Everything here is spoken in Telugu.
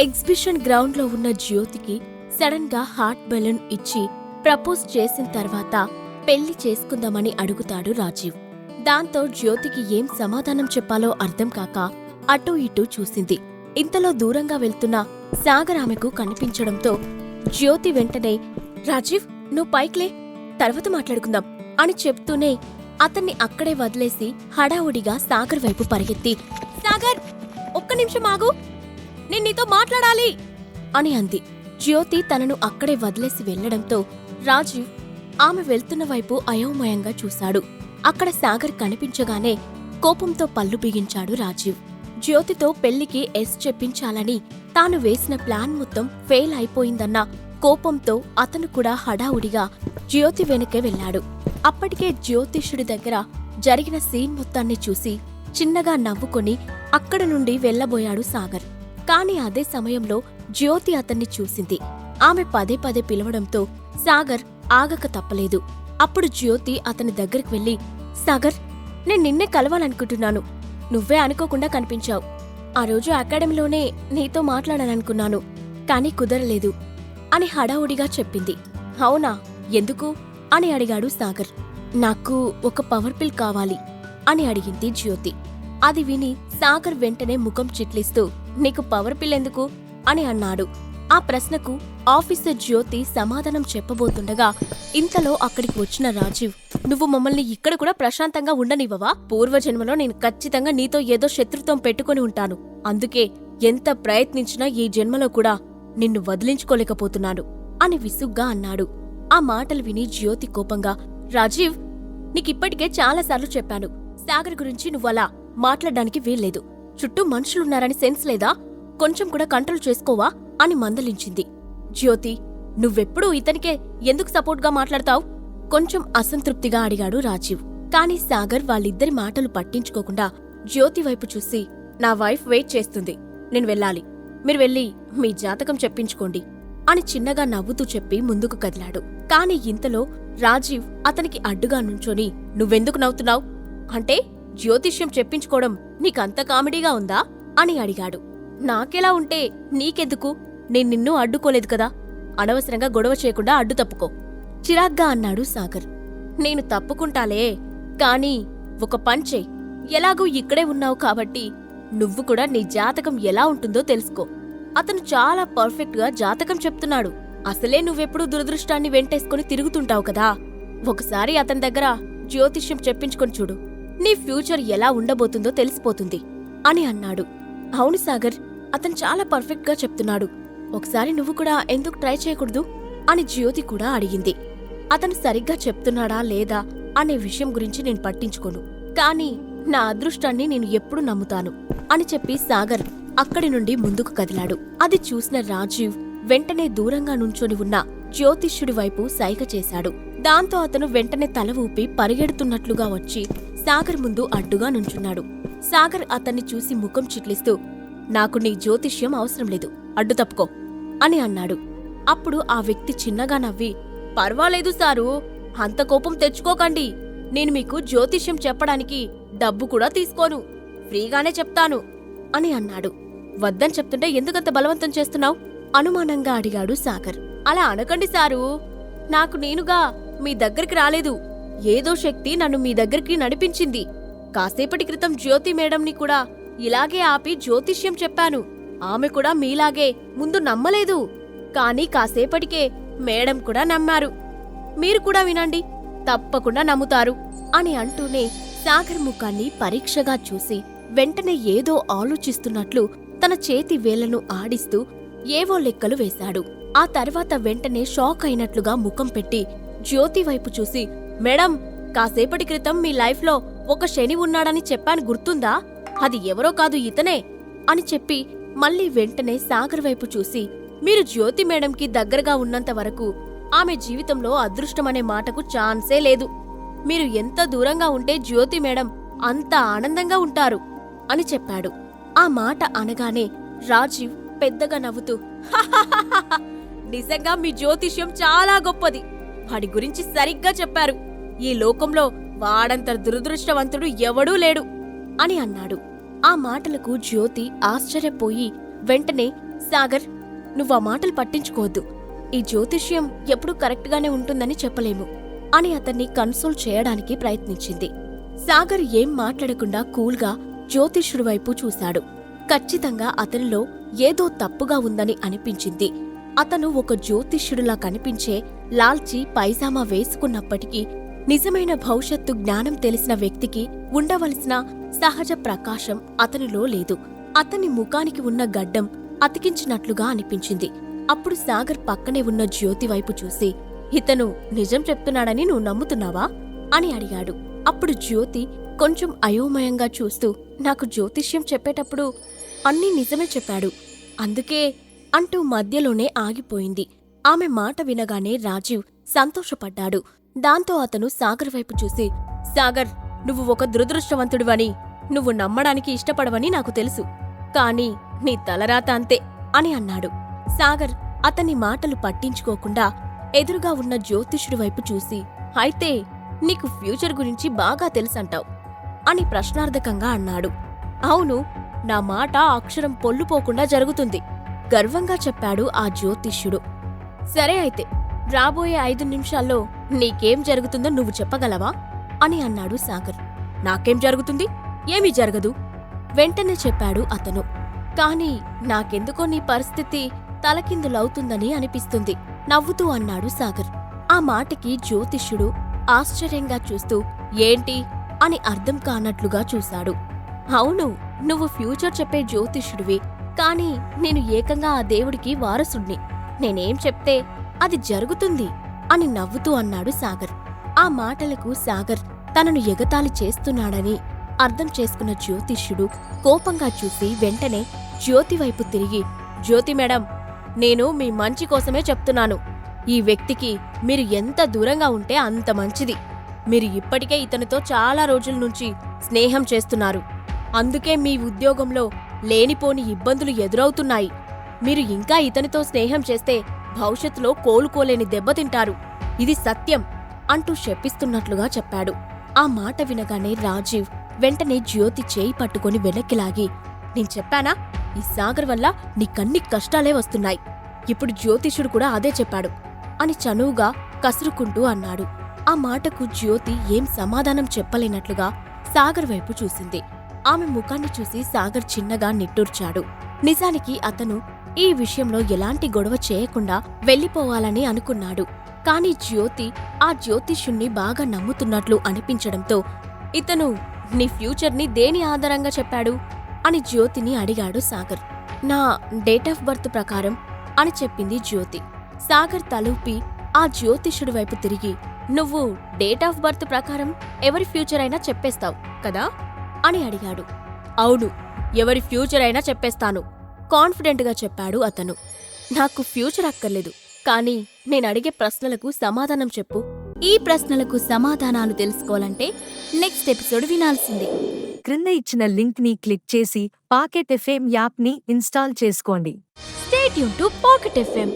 ఎగ్జిబిషన్ గ్రౌండ్లో ఉన్న జ్యోతికి సడన్గా హార్ట్ బెలూన్ ఇచ్చి ప్రపోజ్ చేసిన తర్వాత పెళ్ళి చేసుకుందామని అడుగుతాడు రాజీవ్. దాంతో జ్యోతికి ఏం సమాధానం చెప్పాలో అర్థం కాక అటూ ఇటూ చూసింది. ఇంతలో దూరంగా వెళ్తున్న సాగర్ ఆమెకు కనిపించడంతో జ్యోతి వెంటనే రాజీవ్ నువ్వు పైక్లే తర్వాత మాట్లాడుకుందాం అని చెప్తూనే అతన్ని అక్కడే వదిలేసి హడావుడిగా సాగర్ వైపు పరిగెత్తి సాగర్ ఒక్క నిమిషం ఆగు నేను నీతో మాట్లాడాలి అని అంది. జ్యోతి తనను అక్కడే వదిలేసి వెళ్ళడంతో రాజీవ్ ఆమె వెళ్తున్న వైపు అయోమయంగా చూశాడు. అక్కడ సాగర్ కనిపించగానే కోపంతో పళ్ళు బిగించాడు రాజీవ్ జ్యోతితో పెళ్ళికి ఎస్ చెప్పించాలని తాను వేసిన ప్లాన్ మొత్తం ఫెయిల్ అయిపోయిందన్న కోపంతో అతను కూడా హడావుడిగా జ్యోతి వెనకే వెళ్ళాడు. అప్పటికే జ్యోతిష్యుడి దగ్గర జరిగిన సీన్ మొత్తాన్ని చూసి చిన్నగా నవ్వుకొని అక్కడ నుండి వెళ్ళబోయాడు సాగర్. కానీ అదే సమయంలో జ్యోతి అతన్ని చూసింది. ఆమె పదే పదే పిలవడంతో సాగర్ ఆగక తప్పలేదు. అప్పుడు జ్యోతి అతని దగ్గరికి వెళ్ళి సాగర్ నేను నిన్నే కలవాలనుకుంటున్నాను. నువ్వే అనుకోకుండా కనిపించావు. ఆ రోజు అకాడమీలోనే నీతో మాట్లాడాలనుకున్నాను కానీ కుదరలేదు అని హడావుడిగా చెప్పింది. అవునా? ఎందుకు? అని అడిగాడు సాగర్. నాకు ఒక పవర్ పిల్ కావాలి అని అడిగింది జ్యోతి. అది విని సాగర్ వెంటనే ముఖం చిట్లిస్తూ నీకు పవర్ పిల్లెందుకు అని అన్నాడు. ఆ ప్రశ్నకు ఆఫీసర్ జ్యోతి సమాధానం చెప్పబోతుండగా ఇంతలో అక్కడికి వచ్చిన రాజీవ్ నువ్వు మమ్మల్ని ఇక్కడ కూడా ప్రశాంతంగా ఉండనివ్వవా? పూర్వజన్మలో నేను ఖచ్చితంగా నీతో ఏదో శత్రుత్వం పెట్టుకొని ఉంటాను. అందుకే ఎంత ప్రయత్నించినా ఈ జన్మలో కూడా నిన్ను వదిలించుకోలేకపోతున్నాను అని విసుగ్గా అన్నాడు. ఆ మాటలు విని జ్యోతి కోపంగా రాజీవ్ నీకిప్పటికే చాలాసార్లు చెప్పాను. సాగర్ గురించి నువ్వలా మాట్లాడడానికి వీల్లేదు. చుట్టూ మనుషులున్నారని సెన్స్ లేదా? కొంచెం కూడా కంట్రోల్ చేసుకోవా? అని మందలించింది. జ్యోతి నువ్వెప్పుడూ ఇతనికే ఎందుకు సపోర్ట్గా మాట్లాడతావు? కొంచెం అసంతృప్తిగా అడిగాడు రాజీవ్. కాని సాగర్ వాళ్ళిద్దరి మాటలు పట్టించుకోకుండా జ్యోతి వైపు చూసి నా వైఫ్ వెయిట్ చేస్తుంది. నేను వెళ్ళాలి. మీరు వెళ్ళి మీ జాతకం చెప్పించుకోండి అని చిన్నగా నవ్వుతూ చెప్పి ముందుకు కదిలాడు. కాని ఇంతలో రాజీవ్ అతనికి అడ్డుగా నుంచొని నువ్వెందుకు నవ్వుతున్నావు? అంటే జ్యోతిష్యం చెప్పించుకోవడం నీకంత కామెడీగా ఉందా? అని అడిగాడు. నాకెలా ఉంటే నీకెందుకు? నేను నిన్ను అడ్డుకోలేదు కదా. అనవసరంగా గొడవ చేయకుండా అడ్డు తప్పుకో. చిరాగ్గా అన్నాడు సాగర్. నేను తప్పుకుంటాలే కాని ఒక పంచే ఎలాగూ ఇక్కడే ఉన్నావు కాబట్టి నువ్వు కూడా నీ జాతకం ఎలా ఉంటుందో తెలుసుకో. అతను చాలా పర్ఫెక్ట్గా జాతకం చెప్తున్నాడు. అసలే నువ్వెప్పుడూ దురదృష్టాన్ని వెంటేసుకుని తిరుగుతుంటావు కదా. ఒకసారి అతని దగ్గర జ్యోతిష్యం చెప్పించుకొని చూడు. నీ ఫ్యూచర్ ఎలా ఉండబోతుందో తెలిసిపోతుంది అని అన్నాడు. అవును సాగర్ అతను చాలా పర్ఫెక్ట్గా చెప్తున్నాడు. ఒకసారి నువ్వు కూడా ఎందుకు ట్రై చేయకూడదు? అని జ్యోతి కూడా అడిగింది. అతను సరిగ్గా చెప్తున్నాడా లేదా అనే విషయం గురించి నేను పట్టించుకోను. కానీ నా అదృష్టాన్ని నేను ఎప్పుడు నమ్ముతాను అని చెప్పి సాగర్ అక్కడి నుండి ముందుకు కదిలాడు. అది చూసిన రాజీవ్ వెంటనే దూరంగా నుంచొని ఉన్న జ్యోతిష్యుడి వైపు సైగ చేశాడు. దాంతో అతను వెంటనే తల ఊపి పరిగెడుతున్నట్లుగా వచ్చి సాగర్ ముందు అడ్డుగా నుంచున్నాడు. సాగర్ అతన్ని చూసి ముఖం చిట్లిస్తూ నాకు నీ జ్యోతిష్యం అవసరం లేదు అడ్డు తప్పుకో అని అన్నాడు. అప్పుడు ఆ వ్యక్తి చిన్నగా నవ్వి పర్వాలేదు సారు అంత కోపం తెచ్చుకోకండి. నేను మీకు జ్యోతిష్యం చెప్పడానికి డబ్బు కూడా తీసుకోను. ఫ్రీగానే చెప్తాను అని అన్నాడు. వద్దని చెప్తుంటే ఎందుకంత బలవంతం చేస్తున్నావు? అనుమానంగా అడిగాడు సాగర్. అలా అనకండి సారు నాకు నేనుగా మీ దగ్గరికి రాలేదు. ఏదో శక్తి నన్ను మీ దగ్గరికి నడిపించింది. కాసేపటి క్రితం జ్యోతి మేడంని కూడా ఇలాగే ఆపి జ్యోతిష్యం చెప్పాను. ఆమె కూడా మీలాగే ముందు నమ్మలేదు. కానీ కాసేపటికే మేడం కూడా నమ్మారు. మీరు కూడా వినండి తప్పకుండా నమ్ముతారు అని అంటూనే సాగర్ ముఖాన్ని పరీక్షగా చూసి వెంటనే ఏదో ఆలోచిస్తున్నట్లు తన చేతి వేళ్ళను ఆడిస్తూ ఏవో లెక్కలు వేశాడు. ఆ తర్వాత వెంటనే షాక్ అయినట్లుగా ముఖం పెట్టి జ్యోతి వైపు చూసి మేడం కాసేపటి క్రితం మీ లైఫ్లో ఒక శని ఉన్నాడని చెప్పాను గుర్తుందా? అది ఎవరో కాదు ఇతనే అని చెప్పి మళ్ళీ వెంటనే సాగర్ వైపు చూసి మీరు జ్యోతి మేడంకి దగ్గరగా ఉన్నంత వరకు ఆమె జీవితంలో అదృష్టమనే మాటకు ఛాన్సే లేదు. మీరు ఎంత దూరంగా ఉంటే జ్యోతి మేడం అంత ఆనందంగా ఉంటారు అని చెప్పాడు. ఆ మాట అనగానే రాజీవ్ పెద్దగా నవ్వుతూ నిజంగా మీ జ్యోతిష్యం చాలా గొప్పది. వాడి గురించి సరిగ్గా చెప్పారు. ఈ లోకంలో వాడంత దురదృష్టవంతుడు ఎవడూ లేడు అని అన్నాడు. ఆ మాటలకు జ్యోతి ఆశ్చర్యపోయి వెంటనే సాగర్ నువ్వు ఆ మాటలు పట్టించుకోవద్దు. ఈ జ్యోతిష్యం ఎప్పుడూ కరెక్ట్గానే ఉంటుందని చెప్పలేము అని అతన్ని కన్సోల్ చేయడానికి ప్రయత్నించింది. సాగర్ ఏం మాట్లాడకుండా కూల్గా జ్యోతిష్యుడి వైపు చూశాడు. ఖచ్చితంగా అతనిలో ఏదో తప్పుగా ఉందని అనిపించింది. అతను ఒక జ్యోతిష్యుడిలా కనిపించే లాల్చీ పైజామా వేసుకున్నప్పటికీ నిజమైన భవిష్యత్తు జ్ఞానం తెలిసిన వ్యక్తికి ఉండవలసిన సహజ ప్రకాశం అతనిలో లేదు. అతని ముఖానికి ఉన్న గడ్డం అతికించినట్లుగా అనిపించింది. అప్పుడు సాగర్ పక్కనే ఉన్న జ్యోతి వైపు చూసి ఇతను నిజం చెప్తున్నాడని నువ్వు నమ్ముతున్నావా? అని అడిగాడు. అప్పుడు జ్యోతి కొంచెం అయోమయంగా చూస్తూ నాకు జ్యోతిష్యం చెప్పేటప్పుడు అన్నీ నిజమే చెప్పాడు. అందుకే అంటూ మధ్యలోనే ఆగిపోయింది. ఆమె మాట వినగానే రాజీవ్ సంతోషపడ్డాడు. దాంతో అతను సాగర్ వైపు చూసి సాగర్ నువ్వు ఒక దురదృష్టవంతుడివని నువ్వు నమ్మడానికి ఇష్టపడవని నాకు తెలుసు. కాని నీ తలరాత అంతే అని అన్నాడు. సాగర్ అతని మాటలు పట్టించుకోకుండా ఎదురుగా ఉన్న జ్యోతిష్యుడి వైపు చూసి అయితే నీకు ఫ్యూచర్ గురించి బాగా తెలుసంటావు అని ప్రశ్నార్థకంగా అన్నాడు. అవును నా మాట అక్షరం పొల్లుపోకుండా జరుగుతుంది. గర్వంగా చెప్పాడు ఆ జ్యోతిష్యుడు. సరే అయితే రాబోయే ఐదు నిమిషాల్లో నీకేం జరుగుతుందో నువ్వు చెప్పగలవా? అని అన్నాడు సాగర్. నాకేం జరుగుతుంది? ఏమీ జరగదు. వెంటనే చెప్పాడు అతను. కాని నాకెందుకో నీ పరిస్థితి తలకిందులవుతుందని అనిపిస్తుంది నవ్వుతూ అన్నాడు సాగర్. ఆ మాటకి జ్యోతిష్యుడు ఆశ్చర్యంగా చూస్తూ ఏంటి? అని అర్థం కానట్లుగా చూశాడు. అవును నువ్వు ఫ్యూచర్ చెప్పే జ్యోతిష్యుడివి. కానీ నేను ఏకంగా ఆ దేవుడికి వారసుణ్ణి. నేనేం చెప్తే అది జరుగుతుంది అని నవ్వుతూ అన్నాడు సాగర్. ఆ మాటలకు సాగర్ తనను ఎగతాళి చేస్తున్నాడని అర్థం చేసుకున్న జ్యోతిష్యుడు కోపంగా చూసి వెంటనే జ్యోతి వైపు తిరిగి జ్యోతి మేడం నేను మీ మంచి కోసమే చెప్తున్నాను. ఈ వ్యక్తికి మీరు ఎంత దూరంగా ఉంటే అంత మంచిది. మీరు ఇప్పటికే ఇతనితో చాలా రోజుల నుంచి స్నేహం చేస్తున్నారు. అందుకే మీ ఉద్యోగంలో లేనిపోని ఇబ్బందులు ఎదురవుతున్నాయి. మీరు ఇంకా ఇతనితో స్నేహం చేస్తే భవిష్యత్తులో కోలుకోలేని దెబ్బతింటారు ఇది సత్యం అంటూ శపిస్తున్నట్లుగా చెప్పాడు. ఆ మాట వినగానే రాజీవ్ వెంటనే జ్యోతి చేయి పట్టుకొని వెనక్కి లాగి నేను చెప్పానా? ఈ సాగర్ వల్ల నీకన్ని కష్టాలే వస్తున్నాయి. ఇప్పుడు జ్యోతిషుడు కూడా అదే చెప్పాడు అని చనువుగా కసురుకుంటూ అన్నాడు. ఆ మాటకు జ్యోతి ఏం సమాధానం చెప్పలేనట్లుగా సాగర్ వైపు చూసింది. ఆమె ముఖాన్ని చూసి సాగర్ చిన్నగా నిట్టూర్చాడు. నిజానికి అతను ఈ విషయంలో ఎలాంటి గొడవ చేయకుండా వెళ్ళిపోవాలని అనుకున్నాడు. కాని జ్యోతి ఆ జ్యోతిష్యుణ్ణి బాగా నమ్ముతున్నట్లు అనిపించడంతో ఇతను నీ ఫ్యూచర్ని దేని ఆధారంగా చెప్పాడు? అని జ్యోతిని అడిగాడు సాగర్. నా డేట్ ఆఫ్ బర్త్ ప్రకారం అని చెప్పింది జ్యోతి. సాగర్ తలూపి ఆ జ్యోతిష్యుడి వైపు తిరిగి నువ్వు డేట్ ఆఫ్ బర్త్ ప్రకారం ఎవరి ఫ్యూచర్ అయినా చెప్పేస్తావు కదా? అని అడిగాడు. అవును ఎవరి ఫ్యూచర్ అయినా చెప్పేస్తాను కాన్ఫిడెంట్గా చెప్పాడు అతను. నాకు ఫ్యూచర్ అక్కర్లేదు కానీ నేను అడిగే ప్రశ్నలకు సమాధానం చెప్పు. ఈ ప్రశ్నలకు సమాధానాలు తెలుసుకోవాలంటే నెక్స్ట్ ఎపిసోడ్ వినాల్సిందే. క్రింద ఇచ్చిన లింక్ని క్లిక్ చేసి పాకెట్ ఎఫ్ఎం యాప్ని ఇన్స్టాల్ చేసుకోండి. స్టేట్ యూన్ టు పాకెట్ ఎఫ్ఎం